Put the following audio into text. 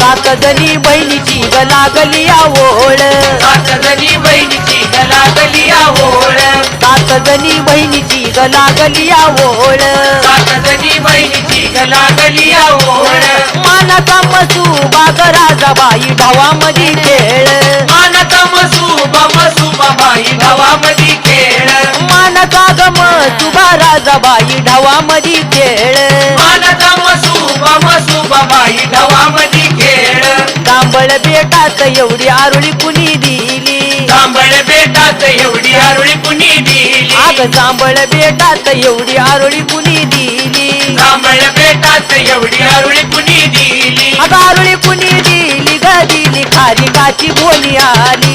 सात जणी बहिणीची ग लागली आवळ. सात जणी बहिणीची लागली आवळ. सात जणी बहिणीची ग लागली आवळ. जणी बहिणीची लागली आवळ. मानाचा मसू बाग राजाबाई ढवामध्ये खेळ. मानता मसुबा मसुबा बाई गावामध्ये खेळ. मानाचा गम सुबा राजाबाई खेळ. मानता जांभळ बेटात एवढी आरुळी कुणी दिली? जांभळ बेटात एवढी आरुळी कुणी दिली? आग जांभळ बेटात एवढी आरुळी कुणी दिली? जांभळ बेटात एवढी आरुळी कुणी दिली? अग आरुळी कुणी दिली? ग दिली खारिकाची बोली आली.